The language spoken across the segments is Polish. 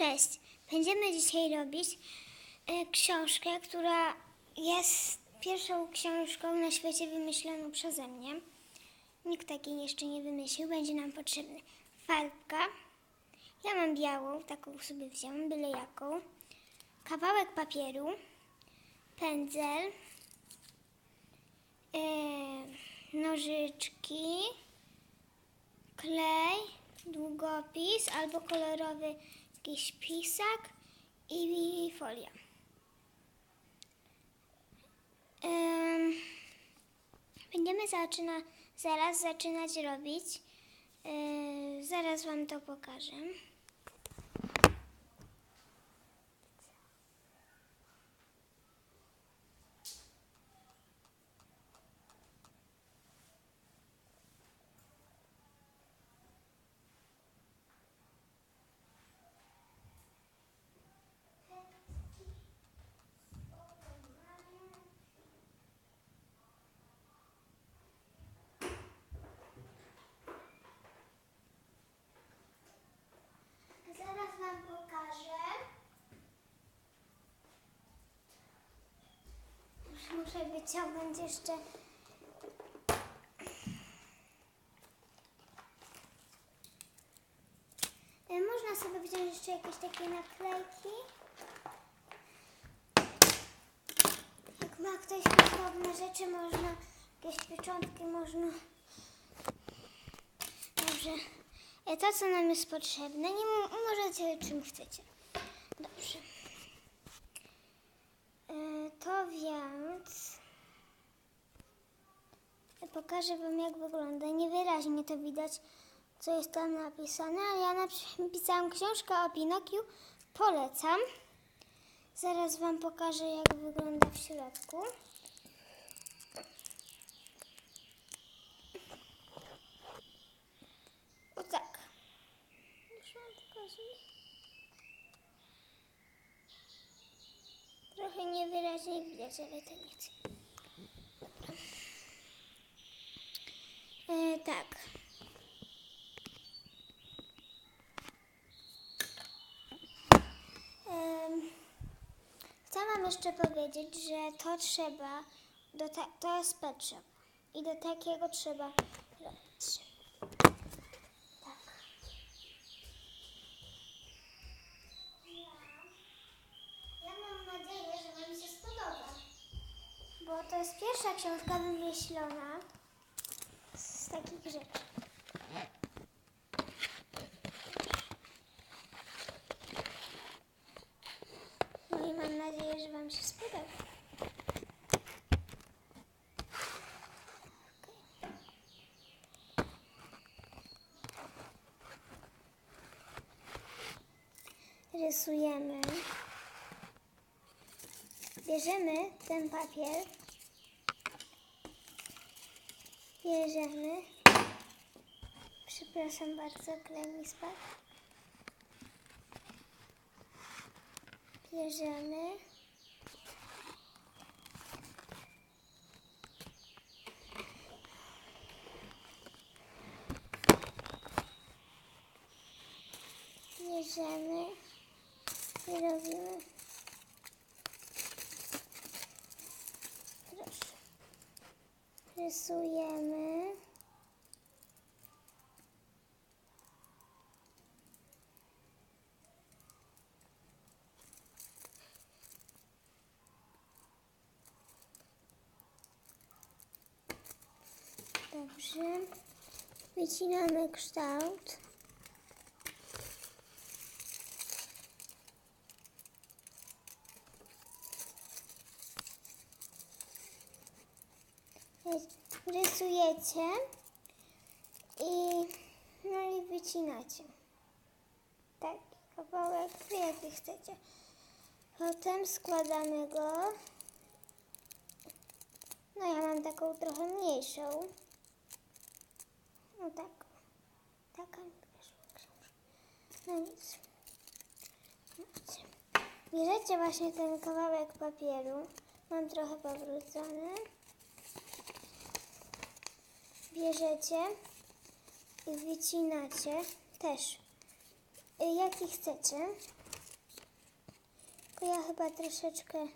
Cześć. Będziemy dzisiaj robić e, książkę, która jest pierwszą książką na świecie wymyśloną przeze mnie. Nikt takiej jeszcze nie wymyślił. Będzie nam potrzebny farbka. Ja mam białą, taką sobie wziąłem, byle jaką. Kawałek papieru, pędzel, e, nożyczki, klej, długopis albo kolorowy jakiś pisak i folia. Em, będziemy zaczyna, zaraz zaczynać robić. E, zaraz Wam to pokażę. Zaraz Wam pokażę. Już muszę wyciągnąć jeszcze. E, Można sobie wziąć jeszcze jakieś takie naklejki. Jak ma ktoś podobne rzeczy, można jakieś pieczątki, można. Dobrze. E, To, co nam jest potrzebne, nie mo- możecie czym chcecie. Dobrze. To więc pokażę Wam, jak wygląda. Niewyraźnie to widać, co jest tam napisane, ale ja napisałam książkę o Pinokiu. Polecam. Zaraz Wam pokażę, jak wygląda w środku. O tak. Już wam pokazuję. Trochę niewyraźnie widać, ale to nic. E, tak. Em, Chcę Wam jeszcze powiedzieć, że to trzeba, do ta, to jest pet i do takiego trzeba robić. Tak. Ja mam nadzieję, że Wam się spodoba. Bo to jest pierwsza książka wymyślona z takich rzeczy. No i mam nadzieję, że Wam się spodoba. Rysujemy. Bierzemy ten papier. Bierzemy. Przepraszam bardzo, mi spadł. Bierzemy. Bierzemy i robimy. Proszę. Rysujemy. Dobrze. Wycinamy kształt. Rysujecie i no i wycinacie. Tak, kawałek jaki chcecie. Potem składamy go. No ja mam taką trochę mniejszą. No tak. Taka mi książka. No nic. Bierzecie właśnie ten kawałek papieru. Mam trochę powrócony. Bierzecie i wycinacie też. y, Jaki chcecie. Tylko ja chyba troszeczkę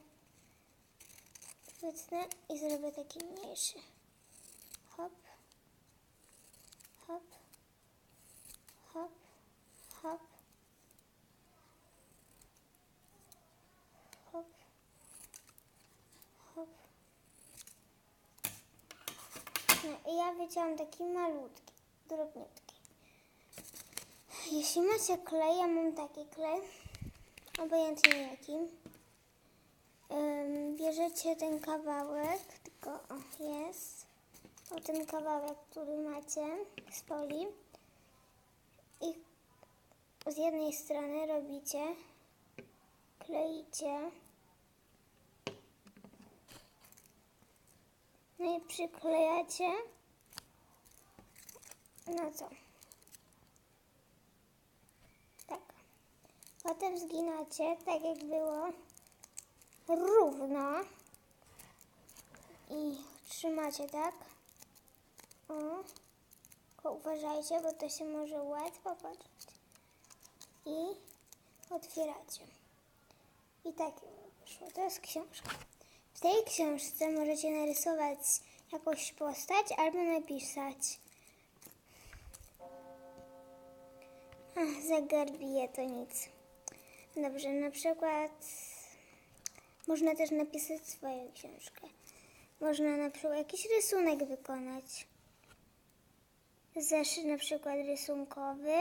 wytnę i zrobię taki mniejszy. Hop, hop, hop, hop, hop, hop. Ja wyciąłam taki malutki, drobniutki. Jeśli macie klej, ja mam taki klej, obojętnie jaki. Ym, bierzecie ten kawałek, tylko o, jest, o ten kawałek, który macie z poli i z jednej strony robicie, kleicie, przyklejacie, no co, tak, potem zginacie, tak jak było, równo i trzymacie tak. O. Tylko uważajcie, bo to się może łatwo poczuć. I otwieracie. I tak wyszło. To jest książka. W tej książce możecie narysować jakąś postać albo napisać. Ach, zegar bije, to nic. Dobrze, na przykład można też napisać swoją książkę. Można na przykład jakiś rysunek wykonać. Zeszyt na przykład rysunkowy.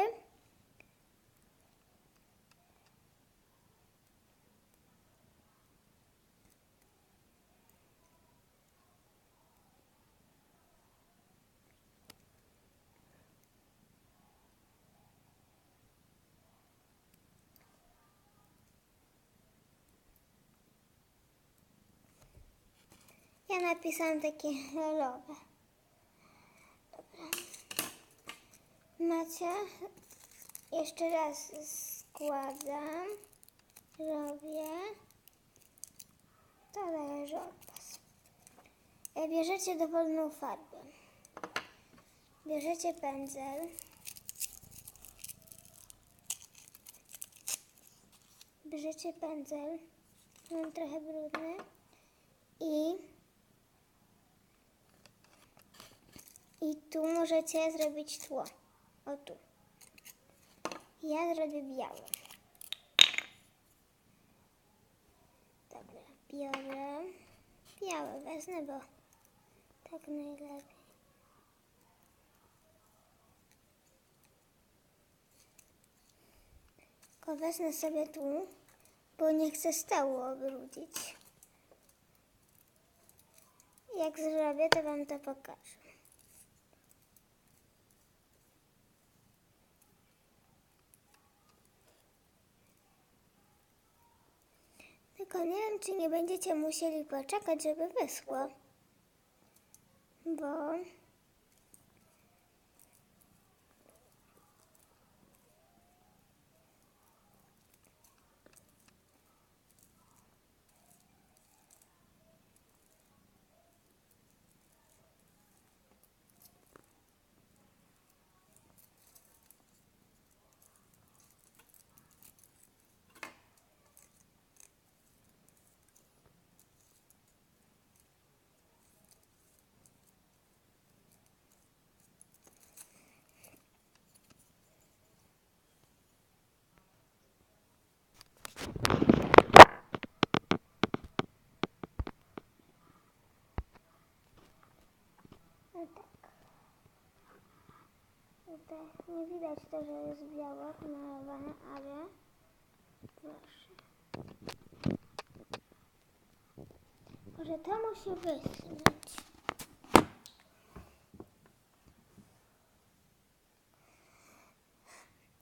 Ja napisałam takie lolowe. Dobra. Macie? Jeszcze raz składam. Robię. To zależy od Was. E, Bierzecie dowolną farbę. Bierzecie pędzel. Bierzecie pędzel. Mam trochę brudny. I I tu możecie zrobić tło. O tu. Ja zrobię białe. Dobra, biorę. Białe wezmę, bo tak najlepiej. Tylko wezmę sobie tu, bo nie chcę stołu obrudzić. Jak zrobię, to wam to pokażę. Tylko nie wiem, czy nie będziecie musieli poczekać, żeby wyschło. Bo tak. Tutaj nie widać to, że jest biało pomalowane, ale proszę. Może to musi wyschnąć.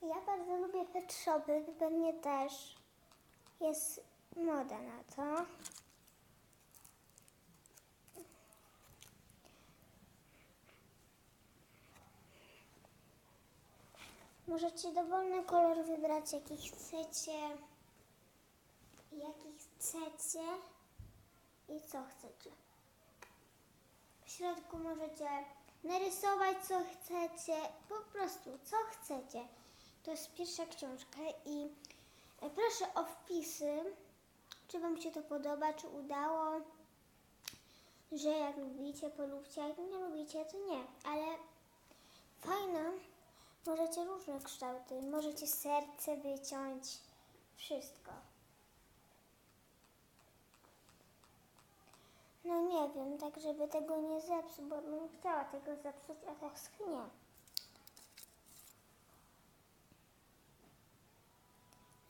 Ja bardzo lubię shopy, wy pewnie też. Jest moda na to. Możecie dowolny kolor wybrać, jaki chcecie. Jaki chcecie i co chcecie. W środku możecie narysować, co chcecie, po prostu co chcecie. To jest pierwsza książka i e, proszę o wpisy czy Wam się to podoba, czy udało, że jak lubicie, polubcie, jak nie lubicie, to nie, ale fajne, możecie różne kształty, możecie serce wyciąć, wszystko. No nie wiem, tak żeby tego nie zepsuć, bo bym chciała tego zepsuć, a tak nie.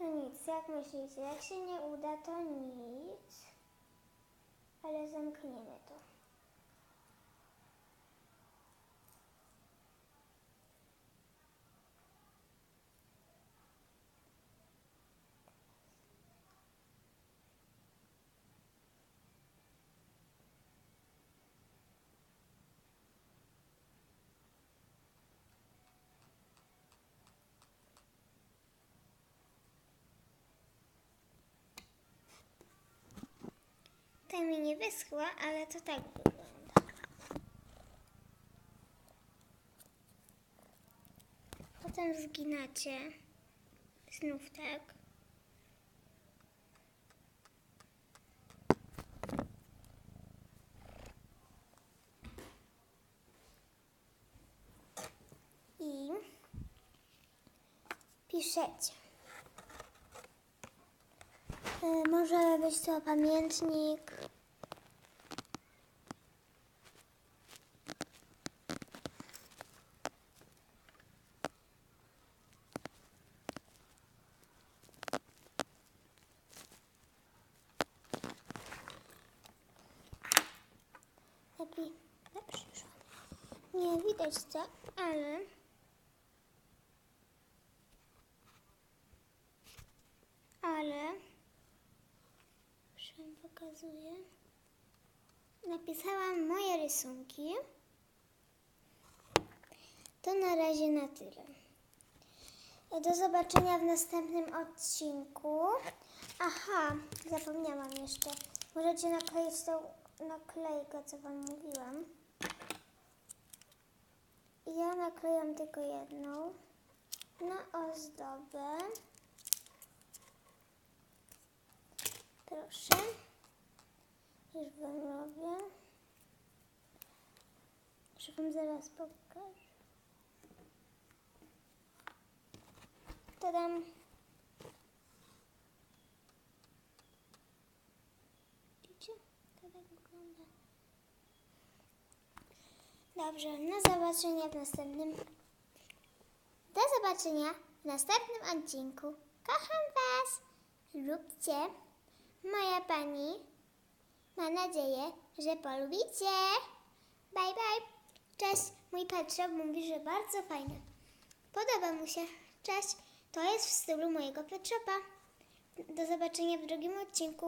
No nic, jak myślicie? Jak się nie uda, to nic. Ale zamkniemy to. Ta mi nie wyschła, ale to tak wygląda. Potem zginacie. Znów tak. I piszecie. Y, Może być to pamiętnik. Lepiej, lepszy. Nie widać co, ale pokazuję. Napisałam moje rysunki. To na razie na tyle. Do zobaczenia w następnym odcinku. Aha, zapomniałam jeszcze. Możecie nakleić tą naklejkę, co wam mówiłam. Ja naklejam tylko jedną na ozdobę. Proszę. Już wam robię. Muszę wam zaraz pokażę. Tadam. Widzicie? To tak wygląda. Dobrze, na zobaczenia w następnym. Do zobaczenia w następnym odcinku. Kocham Was. Lubcie. Moja pani ma nadzieję, że polubicie. Bye bye. Cześć. Mój Petrov mówi, że bardzo fajne. Podoba mu się. Cześć. To jest w stylu mojego Petropa. Do zobaczenia w drugim odcinku.